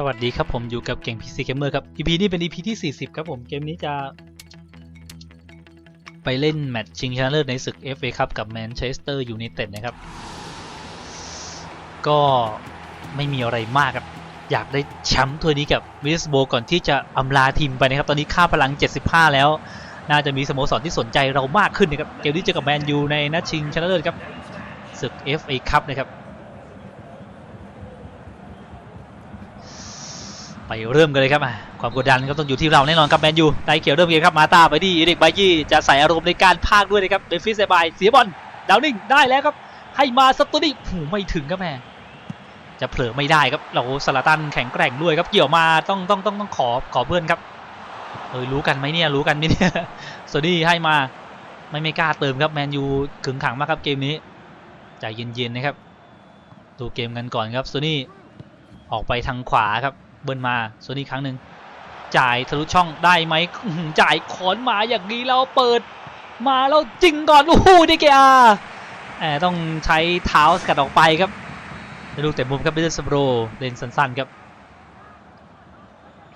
สวัสดีครับผมอยู่กับเก่ง PC Gamer ครับ EP นี้เป็น EP ที่ 40 ครับผมเกมนี้จะ ไปเล่นแมตช์ชิงชนะเลิศในศึก FA ครับกับแมนเชสเตอร์ยูไนเต็ดนะครับ ก็ไม่มีอะไรมากครับ อยากได้แชมป์ถ้วยนี้กับมิสโบก่อนที่จะอำลาทีมไปนะครับ ตอนนี้ค่าพลัง 75 แล้ว น่าจะมีสโมสรที่สนใจเรามากขึ้นนะครับเกมนี้เจอกับแมนยูในนัดชิงชนะเลิศครับศึก FA ครับนะครับ ไปเริ่มกันเลยครับความกดดันก็ต้องอยู่ที่เราแน่นอนครับแมนยูได้เขียวเริ่มเกมครับมาตาไปที่เอริกบายี่จะใส่อารมณ์ในการพากด้วยนะครับเบนฟิสเซบายเสียบอลดาวนิ่งได้แล้วครับ ให้มาสตูดิโอ้โหไม่ถึงครับแม่จะเผลอไม่ได้ครับเราสลาตันแข็งแกร่งด้วยครับเกี่ยวมาต้องต้องต้องต้องขอขอเพื่อนครับเออรู้กันไหมเนี่ยรู้กันไหมเนี่ยโซนี่ให้มาไม่ไม่กล้าเติมครับแมนยูขึงขังมากครับเกมนี้ใจเย็นๆนะครับดูเกมกันก่อนครับโซนี่ออกไปทางขวาครับ เบิร์นมาส่วนอีกครั้งหนึ่งจ่ายทะลุช่องได้ไหมจ่ายขอนมาอย่างนี้เราเปิด มาแล้วจริงก่อนโอ้โหดีเกอาแหมต้องใช้เท้าสกัดออกไปครับล้วดูแต่มุมครับเบนสโบรเล่นสั้นๆครับ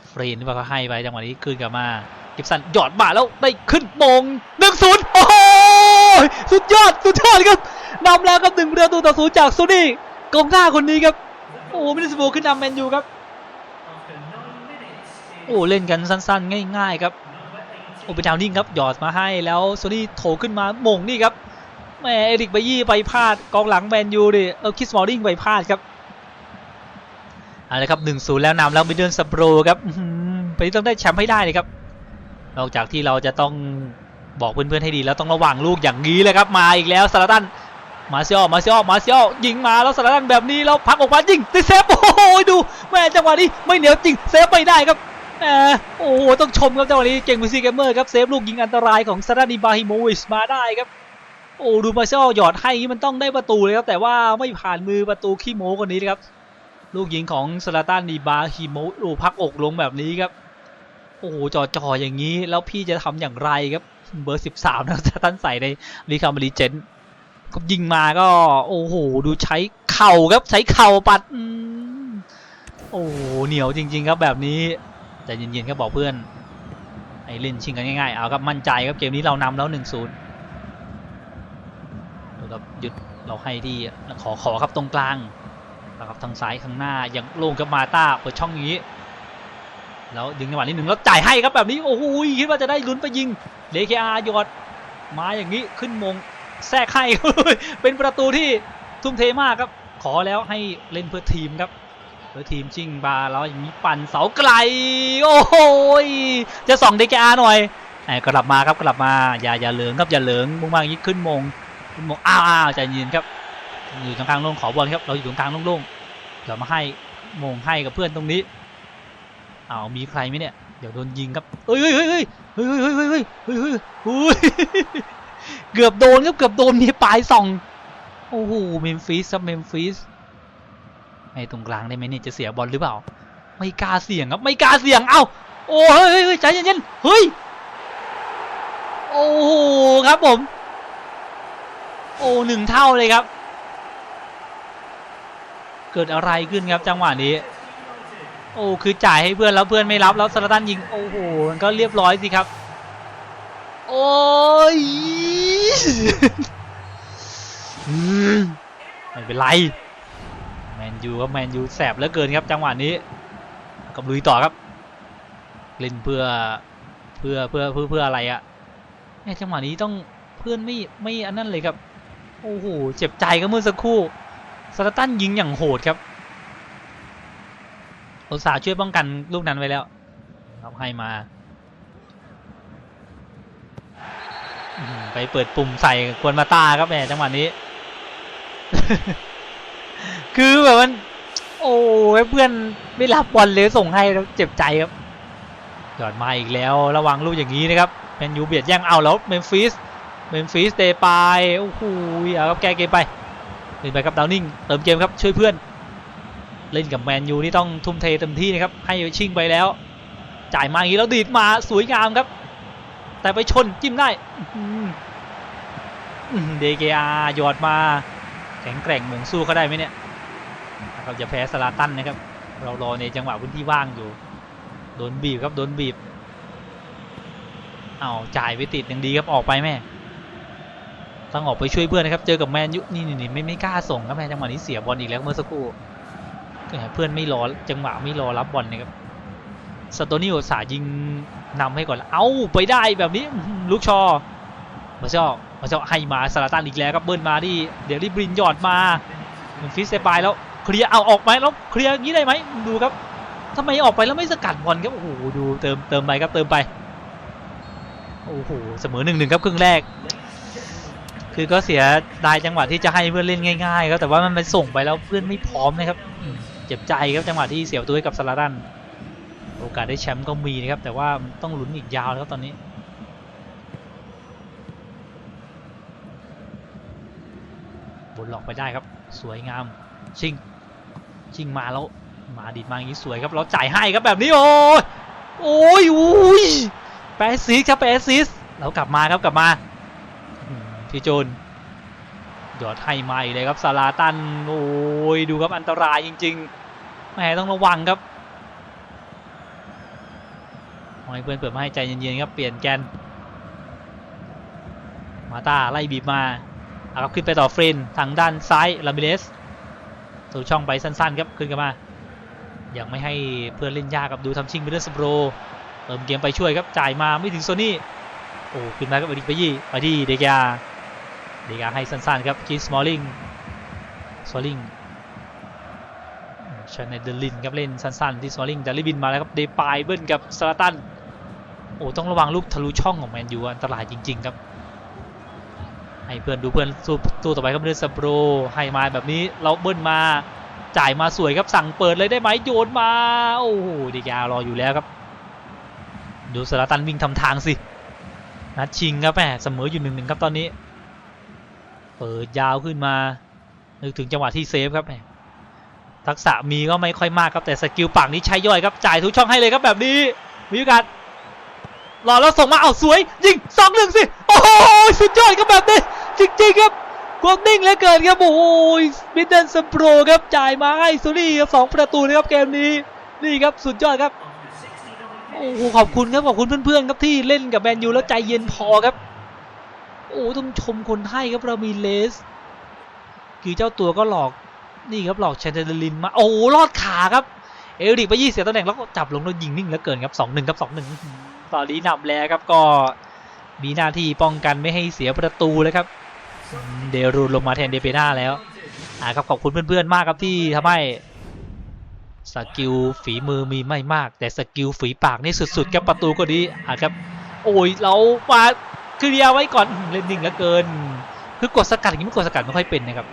เฟรนที่ว่าเขาให้ไปจังหวะนี้คืนกลับมากิฟสันหยอดมาแล้วได้ขึ้นมงหนึ่งศูนย์โอ้โหสุดยอดสุดยอดครับนำแล้วครับหนึ่งประตูต่อศูนย์จากซูนี่กองหน้าคนนี้ครับโอ้โหเบนสโบรขึ้นนำแมนยูครับ โอ้เล่นกันสั้นๆ ง่ายๆครับโอ้เป็นดาวนิ่งครับหยอดมาให้แล้วโซนี่โถขึ้นมาหมงนี่ครับแหมเอริกไบยี่ไปพลาดกองหลังแมนยูดิเออคิสมอลลิงไปพลาดครับเอาละครับหนึ่งศูนย์แล้วนำแล้วมิเดิลสโปรครับไปต้องได้แชมป์ให้ได้เลยครับ นอกจากที่เราจะต้องบอกเพื่อนๆให้ดีแล้วต้องระวังลูกอย่างนี้เลยครับมาอีกแล้วซาลาตันมาเซียลมาเซียลมาเซียลยิงมาแล้วซาลาตันแบบนี้แล้วพักออกมายิงได้เซฟโอ้โหดูแม่จังหวะนี้ไม่เหนียวจริงเซฟไม่ได้ครับ โอ้โหต้องชมครับจังหวะนี้เก่งมือซีเกมเมอร์ครับเซฟลูกยิงอันตรายของซาดานิบาฮิโมวิชมาได้ครับโอ้ดูมาเชลหยอดให้อย่มันต้องได้ประตูเลยครับแต่ว่าไม่ผ่านมือประตูขี้โม้คนนี้นะครับลูกยิงของซาลาตันนิบาฮิโมโอ้พักอกลงแบบนี้ครับโอ้โหจ่อจ่อๆอย่างนี้ แล้วพี่จะทำอย่างไรครับเบอร์13นะซาลาตันใส่ในรีคาร์บรีเจนก็ยิงมาก็โอ้โหดูใช้เข่าครับใช้เข่าปัดโอ้โหเหนียวจริง ๆ ครับแบบนี้ ใจเย็นๆครับบอกเพื่อนไอ้เล่นชิงกันง่ายๆเอาครับมั่นใจครับเกมนี้เรานำแล้ว1นศูนย์ดูครับหยุดเราให้ที่ขอขอครับตรงกลางแล้วครับทางซ้ายข้างหน้าอยังโล่งกับมาตาเปิดช่องอย่างนี้แล้วดึงจังหวะนิดหนึ่งแล้วจ่ายให้ครับแบบนี้โอ้โหคิดว่าจะได้ลุ้นไปยิงเลเคอาหยอดมาอย่างนี้ขึ้นมงแทรกให้เป็นประตูที่ทุ่มเทมากครับ ขอแล้วให้เล่นเพื่อทีมครับ เพื่อทีมชิงบาแล้วอย่างนี้ปั่นเสาไกล โอ้โหจะส่องเดกอาหน่อยแหมกลับมาครับกลับมาอย่าอย่าเหลืองครับอย่าเหลืองมุ่งมากยิ่งขึ้นมงขึ้นมงอ้าวอ้าวใจเย็นครับ อยู่ตรงกลางโล่งขอบอลครับเราอยู่ตรงกลางโล่งๆเดี๋ยวมาให้มงให้กับเพื่อนตรงนี้อ้าวมีใครไหมเนี่ยเดี๋ยวโดนยิงครับเฮ้ยเฮ้ยเฮ้ยเฮ้ยเฮ้ยเฮ้ยเฮ้ยเฮ้ยเฮ้ยเฮ้ยเฮ้ยเกือบโดนครับเกือบโดนมีปลายส่องโอ้โหเมมฟิสครับเมมฟิส ให้ตรงกลางได้ไหมเนี่ยจะเสียบอลหรือเปล่า ไม่กล้าเสี่ยงครับไม่กล้าเสี่ยงเอ้าโอ้เฮ้ยเฮ้เยใจเย็นๆเฮ้ยโอ้โหครับผม โอ้หนึ่งเท่าเลยครับ เกิดอะไรขึ้นครับจังหวะนี้ โอ้คือจ่ายให้เพื่อนแล้วเพื่อนไม่รับแล้วสลาตันยิงโอ้โหมันก็เรียบร้อยสิครับ โอ้ยไม่เป็นไร ยูครับแมนยูแสบเหลือเกินครับจังหวะนี้กับลุยต่อครับเล่นเพื่อเพื่อเพื่อเพื่อเพื่ออะไรอะแม่จังหวะนี้ต้องเพื่อนไม่ไม่อันนั้นเลยครับโอ้โหเจ็บใจก็เมื่อสักครู่สตาตันยิงอย่างโหดครับอุตส่าห์ช่วยป้องกันลูกนั้นไว้แล้วครับให้มาไปเปิดปุ่มใส่ควนมาตาครับแหมจังหวะนี้ คือแบบมัน โอ้ยเพื่อนไม่รับบอลเลยส่งให้แล้วเจ็บใจครับหยอดมาอีกแล้วระวังลูกอย่างนี้นะครับแมนยูเบียดแย่งเอาแล้วเมมฟิสเมมฟิสเตะไปโอ้โหเอาครับแก้เกมไปเล่นไปครับดาวนิ่งเติมเกมครับช่วยเพื่อน เล่นกับแมนยูนี่ต้องทุ่มเทเต็มที่นะครับให้ชิงไปแล้ว จ่ายมาอย่างนี้แล้วดีดมาสวยงามครับ แต่ไปชนจิ้มได้เดเกอาหยอดมา แข็งแกร่งหมงสู้เขาได้ไหมเนี่ยนะครับอย่าแพ้สลาตันนะครับ เรารอในจังหวะพื้นที่ว่างอยู่ โดนบีบครับโดนบีบ เอาจ่ายไปติดอย่างดีครับออกไปแม่ ต้องออกไปช่วยเพื่อนนะครับ เจอกับแมนยูนี่นี่นไม่ไม่กล้าส่งครับแม่จังหวะนี้เสียบอลอีกแล้วเมื่อสักครู่เพื่อนไม่รอจังหวะไม่รอรับบอลนะครับสโตนี่โอสายิงนำให้ก่อน เอ้าไปได้แบบนี้ลูกชอมาเจ้ามาเจ้าให้มาสลาตันอีกแล้วครับเบิ้ลมาที่เดี๋ยวรีบรินหยอดมาเหมือนฟิสเซปายแล้วเคลียร์เอาออกไหมแล้วเคลียร์อย่างนี้ได้ไหมดูครับทำไมออกไปแล้วไม่สกัดบอลครับโอ้โหดูเติมเติมไปครับเติมไปโอ้โหเสมอหนึ่งหนึ่งครับครึ่งแรก คือก็เสียดายจังหวะที่จะให้เพื่อนเล่นง่ายๆครับแต่ว่ามันไปส่งไปแล้วเพื่อนไม่พร้อมนะครับเจ็บใจครับจังหวะที่เสียประตูให้กับสลาตันโอกาสได้แชมป์ก็มีนะครับแต่ว่าต้องลุ้นอีกยาวนะครับตอนนี้ นหลอกไปได้ครับ สวยงาม ชิง ชิงมาแล้ว มาดีดมาอย่างนี้สวยครับเราจ่ายให้ครับแบบนี้โอ้ยโอ้ยอุ้ยแปรซิสครับแปรซิสเรากลับมาครับกลับมาอืมพี่โจนหยอดให้มาอีกเลยครับซาลาตันโอ้ยดูครับอันตรายจริงๆแหมต้องระวังครับให้เพื่อนเปิดมาให้ใจเย็นๆครับเปลี่ยนแกนมาตาไล่บีบมา ครับขึ้นไปต่อเฟรนทางด้านซ้ายลามิเลสสู่ช่องไปสั้นๆครับขึ้นกันมา ยังไม่ให้เพื่อนเล่นยากครับดูทำชิงไปเรื่อสโปรเติมเกมไปช่วยครับจ่ายมาไม่ถึงโซนี่โอ้ขึ้นมาครับอดิไปยี่ไปที่เดกาเดกาให้สั้นๆครับคิสมอลลิงสมอลลิงชาแนเดลินครับเล่นสั้นๆที่สมอลลิงดาริบินมาแล้วครับเดปายเบิ้ลกับสลาตันโอ้ต้องระวังลูกทะลุช่องของแมนยูอันตรายจริงๆครับ ให้เพื่อนดูเพื่อนสู้ตู้ต่อไปครับเรื่องสโปรให้มาแบบนี้เราเบิ้ลมาจ่ายมาสวยครับสั่งเปิดเลยได้ไหมโยนมาโอ้โหเดียาวรออยู่แล้วครับ ดูสลาตันวิ่งทำทางสินัดชิงครับแหมเสมออยู่หนึ่งหนึ่งครับตอนนี้ เปิดยาวขึ้นมานึกถึงจังหวะที่เซฟครับแหมทักษะมีก็ไม่ค่อยมากครับแต่สกิลปังนี้ใช้ย่อยครับจ่ายทุกช่องให้เลยครับแบบนี้มีโอกาสรอแล้วส่งมาเอาสวยยิงสองหนึ่งสิโอ้โห จริงๆครับความนิ่งเหลือเกินครับโอ้โหมิดเดิลสโปรครับจ่ายมาให้ซูรี่ครับสองประตูนะครับเกมนี้นี่ครับสุดยอดครับโอ้โหขอบคุณครับขอบคุณเพื่อนๆครับที่เล่นกับแมนยูแล้วใจเย็นพอครับโอ้ต้องชมคนให้ครับเรามีเลสคือเจ้าตัวก็หลอกนี่ครับหลอกเชนเดลินมาโอ้โหรอดขาครับ เอริกไปยี่เสียตำแหน่งแล้วก็จับลงแล้วยิงนิ่งเหลือเกินครับสองหนึ่งครับสองหนึ่งตอนนี้นำแล้วครับก็มีหน้าที่ป้องกันไม่ให้เสียประตูเลยครับ เดรูนลงมาแทนเดเปน่าแล้วอ่าครับขอบคุณเพื่อนๆมากครับที่ทำให้สกิลฝีมือมีไม่มาก แต่สกิลฝีปากนี่สุดๆครับประตูก็ดีอ่าครับโอ้ยเรามาเคลียร์ไว้ก่อนเล่นนิ่งเหลือเกิน คือกดสกัดอย่างนี้ไม่กดสกัดไม่ค่อยเป็นนะครับ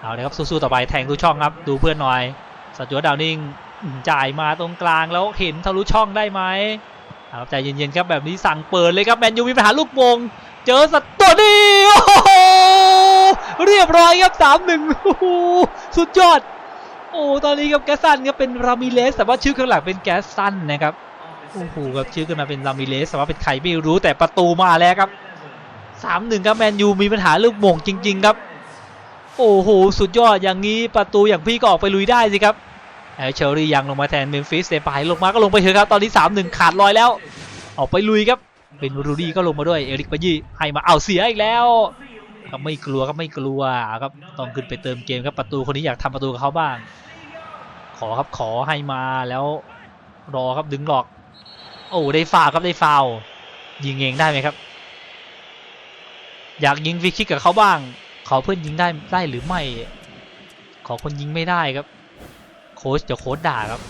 เอาเลยครับสู้ๆต่อไปแทงทุกช่องครับดูเพื่อนหน่อยสจวตดาวนิงจ่ายมาตรงกลางแล้วเห็นทะลุช่องได้ไหมเอาครับใจเย็นๆครับแบบนี้สั่งเปิดเลยครับแมนยูมีปัญหาลูกมงเจอสตัวนี้โอ้โห เรียบร้อยครับสามหนึ่งสุดยอด โอ้ตอนนี้ครับแกสันครับเป็นรามิเลสแต่ว่าชื่อข้างหลังเป็นแกสันนะครับโอ้โหครับชื่อขึ้นมาเป็นรามิเลสแต่ว่าเป็นใครไม่รู้แต่ประตูมาแล้วครับสามหนึ่งครับแมนยูมีปัญหาลูกมงจริง ๆ ครับ โอ้โหสุดยอดอย่างนี้ประตูอย่างพี่ก็ออกไปลุยได้สิครับแอลเชอรี่ยังลงมาแทนเมมฟิสเดปายลงมาก็ลงไปเถอะครับตอนนี้3-1ขาดลอยแล้ว ออกไปลุยครับ เป็นรูดี้ก็ลงมาด้วยเอริกปายี่ให้มาเอาเสียอีกแล้ว ก็ไม่กลัวก็ไม่กลัวครับต้องขึ้นไปเติมเกมครับประตูคนนี้อยากทำประตูกับเขาบ้าง ขอครับขอให้มาแล้วรอครับดึงหลอก โอ้ได้ฟาวครับได้ฟาวยิงเองได้ไหมครับ อยากยิงฟรีคิกกับเขาบ้าง ขอเพื่อนยิงได้ได้หรือไม่ ขอคนยิงไม่ได้ครับ โค้ชเดี๋ยวโค้ชด่าครับ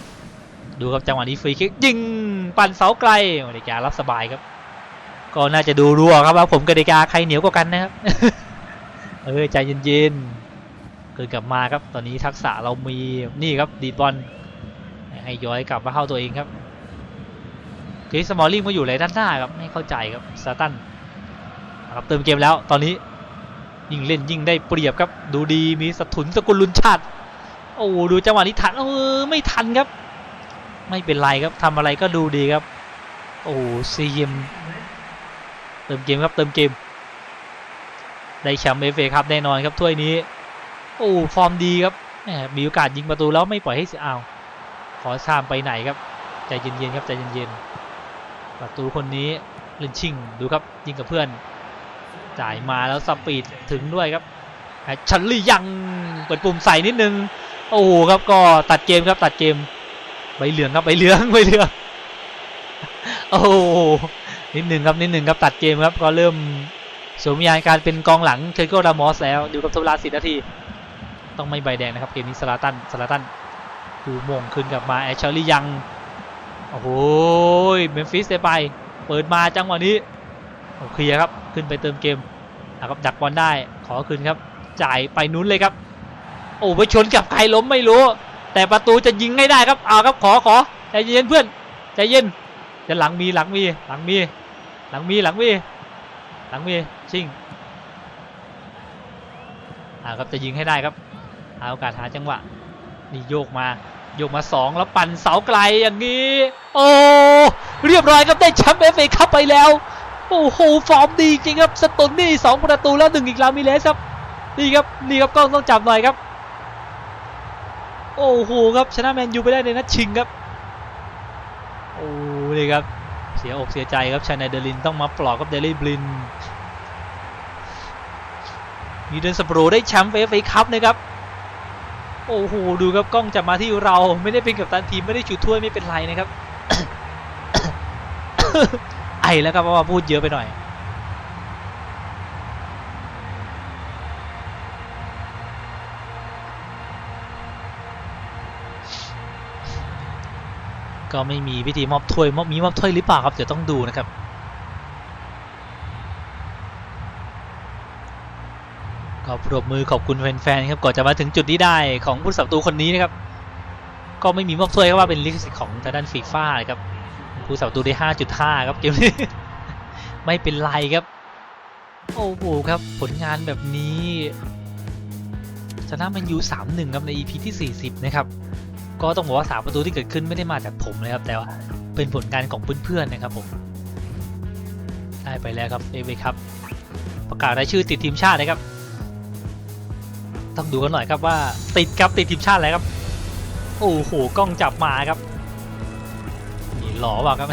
ดูครับจังหวะนี้ฟรีคิกยิงปั่นเสาไกลเดการับสบายครับ ก็น่าจะดูรัวครับว่าผมกับเดกาใครเหนียวกว่ากันนะครับ เออใจเย็นๆเกิดกลับมาครับตอนนี้ทักษะเรามีนี่ครับดีบอลให้ย้อยกลับมาเข้าตัวเองครับคริสมอลลิงมาอยู่เลยด้านหน้าครับไม่เข้าใจครับซาตันครับเติมเกมแล้วตอนนี้ยิ่งเล่นยิ่งได้เปรียบครับดูดีมีสถุนสกุลลุนชาติโอ้ดูจังหวะนี้ทันเออไม่ทันครับ ไม่เป็นไรครับทำอะไรก็ดูดีครับ โอ้ซีเยมเติมเกมครับเติมเกม ได้แชมป์เอฟเอครับแน่นอนครับถ้วยนี้ โอ้ฟอร์มดีครับแหมมีโอกาสยิงประตูแล้วไม่ปล่อยให้เสียเอาขอซามไปไหนครับใจเย็นๆครับใจเย็นๆประตูคนนี้ลินชิงดูครับยิงกับเพื่อน จ่ายมาแล้วสปีดถึงด้วยครับชันลี่ยังเปิดปุ่มใส่นิดนึงโอ้โหครับก็ตัดเกมครับตัดเกมใบเหลืองครับใบเหลืองใบเหลืองโอ้โหนิดหนึ่งครับนิดหนึ่งครับตัดเกมครับก็เริ่ม สมวิญาณการเป็นกองหลังเชโกรามอสแล้วดูกับทบเวลาสินาที ต้องไม่ใบแดงนะครับเกมนี้สลาตันสลาตันดูมงขึ้นกลับมาแอชเชอรี่ยังโอ้โหเมมฟิสได้ไปเปิดมาจังหวะนี้โอเคลียร์ครับขึ้นไปเติมเกมนะครับดักบอลได้ขอคืนครับ จ่ายไปนู้นเลยครับ โอ้ไปชนกับใครล้มไม่รู้ แต่ประตูจะยิงให้ได้ครับเอาครับขอขอใจเย็นเพื่อนใจเย็นจะหลังมีหลังมีหลังมี หลังมีหลังมีหลังมี ชิงอ่าครับจะยิงให้ได้ครับหาโอกาสหาจังหวะนี่โยกมาโยกมาสองแล้วปั่นเสาไกลอย่างนี้ โอ้เรียบร้อยครับได้แชมป์เอฟเอคัพไปแล้ว โอ้โหฟอร์มดีจริงครับสตุนนี่สองประตูแล้วหนึ่งอีกลามิเลสครับนี่ครับนี่ครับกล้องต้องจับหน่อยครับ โอ้โหครับชนะแมนยูไปได้ในนัดชิงครับโอ้นี่ครับเสียอกเสียใจครับชาไนเดลินต้องมาปลอบกับเดลี่บลิน มีเดนสโปรได้แชมป์เอฟเอคัพนะครับโอ้โหดูครับกล้องจับมาที่เราไม่ได้เป็นกับตันทีมไม่ได้จุดถ้วยไม่เป็นไรนะครับ ไอแล้วครับเพราะว่าพูดเยอะไปหน่อย ก็ไม่มีพิธีมอบถ้วยมอบมีมอบถ้วยหรือเปล่าครับเดี๋ยวต้องดูนะครับ ก็ปรบมือขอบคุณแฟนๆครับก่อนจะมาถึงจุดนี้ได้ของผู้สับตูคนนี้นะครับ ก็ไม่มีมอบถ้วยก็ว่าเป็นลิขสิทธิ์ของทางด้านฟีฟ่าครับผู้สับตูได้ 5.5 ครับเกมนี้ ไม่เป็นไรครับ โอ้โหครับ ผลงานแบบนี้ชนะแมันยู3-1ครับใน EP ที่ 40 นะครับ ก็ต้องบอกว่า 3 ประตูที่เกิดขึ้นไม่ได้มาจากผมเลยครับ แต่ว่าเป็นผลงานของเพื่อนๆนะครับผม ได้ไปแล้วครับเอเวครับ ประกาศรายชื่อติดทีมชาตินะครับ ต้องดูกันหน่อยครับว่าติดครับติดทีมชาติแล้วครับ โอ้โหกล้องจับมาครับนี่หล่อเปล่าครับ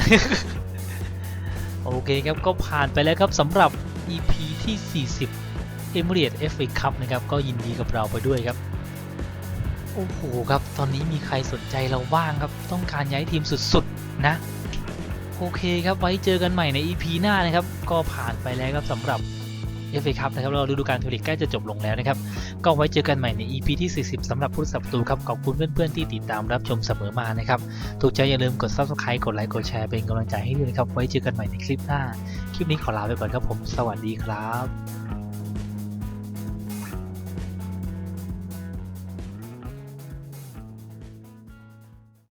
โอเคครับก็ผ่านไปแล้วครับสำหรับ EP ที่ 40 e m i r a t e FA Cup นะครับก็ยินดีกับเราไปด้วยครับ โอ้โหครับตอนนี้มีใครสนใจเราบ้างครับ ต้องการย้ายทีมสุดๆนะ โอเคครับไว้เจอกันใหม่ใน EP หน้านะครับ ก็ผ่านไปแล้วครับสำหรับ FA Cup นะครับเราฤดูกาลพรีเมียร์ลีกใกล้จะจบลงแล้วนะครับ ก็ไว้เจอกันใหม่ใน EP ที่ 40สำหรับผู้สับตูครับขอบคุณเพื่อนๆที่ติดตามรับชมเสมอมานะครับ ถูกใจอย่าลืมกด Subscribe กดไลค์กดแชร์เป็นกำลังใจให้ด้วยนะครับ ไว้เจอกันใหม่ในคลิปหน้า คลิปนี้ขอลาไปก่อนครับผม สวัสดีครับ